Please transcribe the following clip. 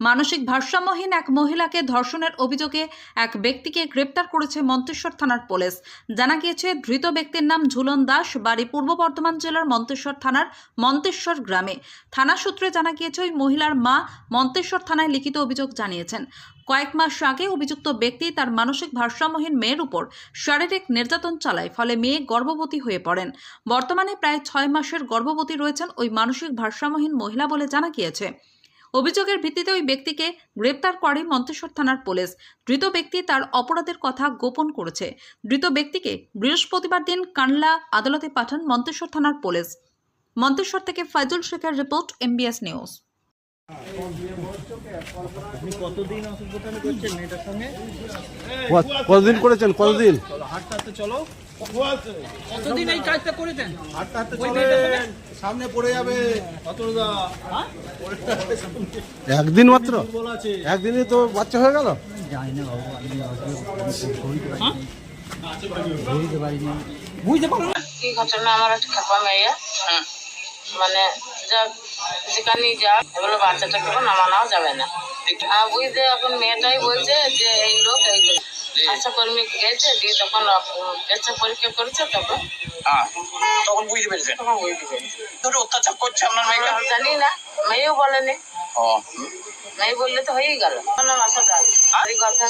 মানসিক ভারসাম্যহীন এক মহিলাকে ধর্ষণের অভিযোগে এক ব্যক্তিকে গ্রেপ্তার করেছে মন্তেশ্বর থানার পুলিশ। জানা গিয়েছে, ধৃত ব্যক্তির নাম ঝুলন দাস, বাড়ি পূর্ব বর্ধমান জেলার মন্তেশ্বর থানার মন্তেশ্বর গ্রামে। থানা সূত্রে জানা গিয়েছে, ওই মহিলার মা মন্তেশ্বর থানায় লিখিত অভিযোগ জানিয়েছেন। কয়েক মাস আগে অভিযুক্ত ব্যক্তি তার মানসিক ভারসাম্যহীন মেয়ের উপর শারীরিক নির্যাতন চালায়, ফলে মেয়ে গর্ভবতী হয়ে পড়েন। বর্তমানে প্রায় ছয় মাসের গর্ভবতী রয়েছেন ওই মানসিক ভারসাম্যহীন মহিলা বলে জানা গিয়েছে। অভিযোগের ভিত্তিতে ওই ব্যক্তিকে গ্রেপ্তার করে মন্তেশ্বর থানার পুলিশ। ধৃত ব্যক্তি তার অপরাধের কথা গোপন করেছে। ধৃত ব্যক্তিকে বৃহস্পতিবার দিন কানলা আদালতে পাঠান মন্তেশ্বর থানার পুলিশ। মন্তেশ্বর থেকে ফাইজুল শেখের রিপোর্ট এমবিএস নিউজ। কতদিন করছেন কতদিন করেছেন? কতদিন? চলো হাঁটতে হাঁটতে চলো। কতদিন এই কাজটা করেছেন? সামনে পড়ে যাবে একদিন মাত্র? একদিনই তো বাচ্চা হয়ে গেল? কি ঘটনা আমার খেপা মেয়ে মানে যা যেখানে যা এগুলো বাচ্চাটাকে তো নামানো যাবে না। বুঝতে এখন মেয়েটাই বলছে যে এই লোক এই লোক কর্মী গেছে দিয়ে তখন পেশা পরীক্ষা করেছে তখন হ্যাঁ তখন বুঝতে পেরেছে। তখন বুঝতে পেরেছে। দুটো অত্যাচার করছে আপনার মেয়েকে? জানি না মেয়েও বলেনি। ও। মেয়ে বললে তো হয়েই গেল। এই কথা